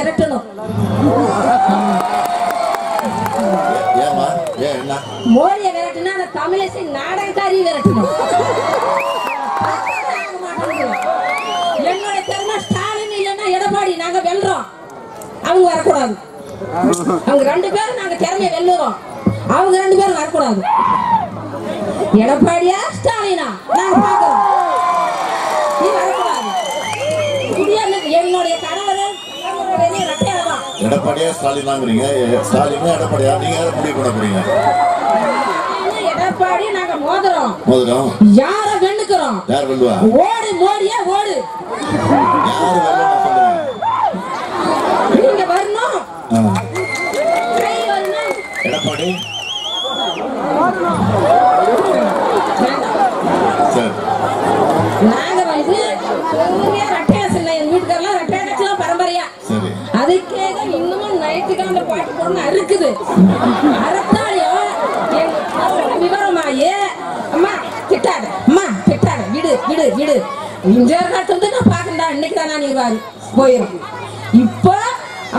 விரட்டணும். ஏமா ஏன் என்ன? மோடியை விரட்டுனா அந்த தமிழிசை நாடகக்காரி விரட்டணும். என்னோட திறமை ஸ்டாலின் இல்லைன்னா எடப்பாடி நாங்க வெல்றோம். அவங்க வரக்கூடாது. அவங்க ரெண்டு பேரும் நாங்க திறமைய வெல்லுறோம். அவங்க ரெண்டு பேரும் வரக்கூடாது. எடப்பாடியா ஸ்டாலினா? நாங்க பாக்குறோம் எடப்பாடியா ஸ்டாலினாங்கிறீங்க ஸ்டாலினா எடப்பாடியா? நீங்க யாரை முடிவு பண்ண போறீங்க? எடப்பாடி நாங்க மோதுறோம். மோதிரம் யார வெண்ணுக்கிறோம் யார் வெல்லுவா? ஓடு மோடியா ஓடு. யார் வெல்லுவா சொல்லுங்க நீங்க வரணும். எடப்பாடி. சரி. இன்னமும் நைட்டுக்கு அந்த பாட்டு பொண்ணு அறுக்குது அறுத்தாலையும் விவரமாயி. அம்மா கிட்டாத அம்மா கிட்டாத விடு விடு விடு. இந்த காட்டு வந்து நான் பார்க்கண்டா இன்னைக்கு தான் நான் போயிடும் இப்போ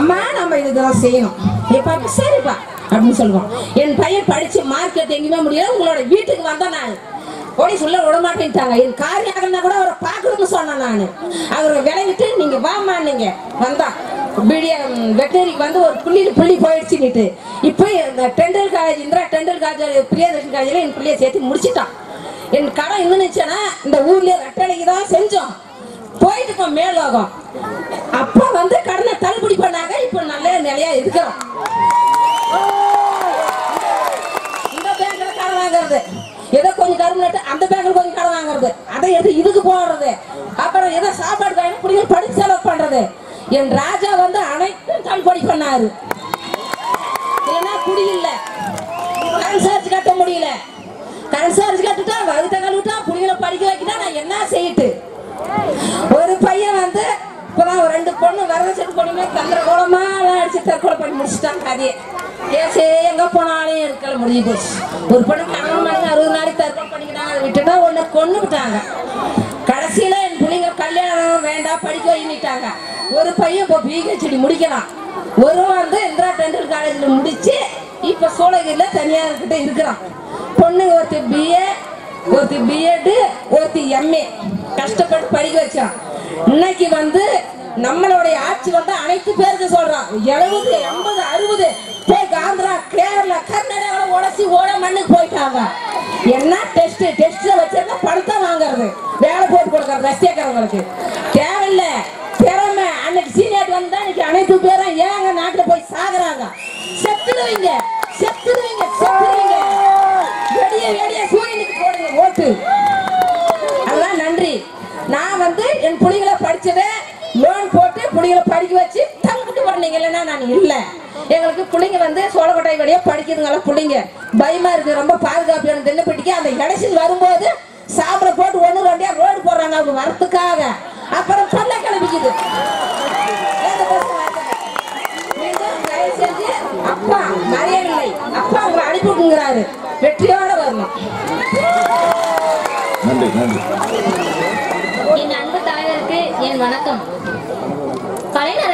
அம்மா நம்ம இதெல்லாம் செய்யணும். இப்போ சரிப்பா அப்படின்னு சொல்லுவோம் என் பையன் படிச்சு மார்க்கெட் எங்கேயுமே முடியல. உங்களோட வீட்டுக்கு வந்தா நான் ஓடி சொல்ல விட மாட்டேன்ட்டாங்க. என் காரியாகனா கூட அவரை பார்க்கணும்னு சொன்னேன் நான். அவரை விளைவிட்டு நீங்க வாமா நீங்க. வந்தா. வெட்டரிக்கு வந்து ஒரு புள்ளி புள்ளி போயிடுச்சுன்னுட்டு. இப்போ இந்த dental college Indira dental college Priyadarshan காலேஜில் என் பிள்ளைய சேர்த்து முடிச்சிட்டான். என் கடை இருந்துச்சுன்னா இந்த ஊர்லயே ரெட்டடைக்கு தான் செஞ்சோம். போயிட்டு இருக்கோம் மேலோகம். அப்ப வந்து கடனை தள்ளுபடி பண்ணாங்க இப்போ நல்ல நிலையா இருக்கிறோம். இந்த பேங்க்ல கடன் வாங்குறது. ஏதோ கொஞ்சம் கரும்பு நட்டு அந்த பேங்க்ல கொஞ்சம் கடன் வாங்குறது. அதை எடுத்து இதுக்கு போடுறது. அப்புறம் ஏதோ சாப்பாடு காரணம் பிடிக்கும் படிச்சு செலவு பண்றது. என் ராஜா வந்து அனைத்தும் தள்ளுபடி பண்ணாரு. ஏன்னா குடி இல்ல. கரண்ட் கட்ட முடியல. கரண்ட் சார்ஜ் கட்டுட்டா வகுத்த கழுவிட்டா புள்ளிகளை படிக்க வைக்கிட்டா நான் என்ன செய்யிட்டு? ஒரு பையன் வந்து இப்பதான் ரெண்டு பொண்ணு வரதட்சணை பொண்ணுமே தந்திர கோலமா அடிச்சு தற்கொலை பண்ணி முடிச்சுட்டாங்க கதையை. ஏசே எங்க போனாலும் இருக்கல முடிஞ்சு போச்சு. ஒரு பொண்ணு கணவன் மணி அறுபது நாளைக்கு தற்கொலை பண்ணிக்கிட்டாங்க அதை விட்டுட்டா ஒண்ணு கொண்டு விட்டாங்க கல்யாணம் படிக்க வைக்கிட்டாங்க ஒரு பையன் இப்போ பிஹெச்டி முடிக்கலாம். ஒரு வந்து இந்திரா டெண்டல் காலேஜ்ல முடிச்சு இப்ப சோழகிரில தனியார் கிட்ட இருக்கிறான். பொண்ணுங்க ஒருத்தி பிஏ ஒருத்தி பிஎட்டு ஒருத்தி எம்ஏ கஷ்டப்பட்டு படிக்க வச்சான். இன்னைக்கு வந்து நம்மளுடைய ஆட்சி வந்து அனைத்து பேருக்கு சொல்றான். எழுபது எண்பது அறுபது போய் ஆந்திரா கேரளா கர்நாடகாவில் உடச்சி ஓட மண்ணுக்கு போயிட்டாங்க. என்ன டெஸ்ட் டெஸ்ட்ல வச்சிருந்தா பணத்தை வாங்குறது. வேலை போட்டு கொடுக்கறது ரசிகர்களுக்கு தேவையில்ல திறமை. அன்னைக்கு சீனியர் வந்தா இன்னைக்கு அனைத்து பேரும் ஏங்க நாட்டுல போய் சாகுறாங்க? செத்துடுவீங்க செத்துடுவீங்க செத்துடுவீங்க வெடிய வெடிய சூரியனுக்கு போடுங்க ஓட்டு. அதெல்லாம் நன்றி. நான் வந்து என் புள்ளைகளை படிச்சதை லோன் போட்டு புள்ளைகளை படிக்க வச்சு தங்கிட்டு பண்ணீங்க இல்லைன்னா நான் இல்லை. எங்களுக்கு பிள்ளைங்க வந்து சோழக்கோட்டை வழியா படிக்கிறதுனால பிள்ளைங்க பயமா இருக்கு. ரொம்ப பாதுகாப்பு எனக்கு தென்னப்பட்டிக்கு அந்த கடைசியில் வரும்போது சாப்பிட போட்டு ஒன்று ரெண்டியா ரோடு போடுறாங்க. அவங்க வரத்துக்காக. அனுப்பிவிடுங்கிறாரு வெற்றியோட வரணும். நன்றி நன்றி. என் அன்பு தலைவருக்கு என் வணக்கம். கலைஞர்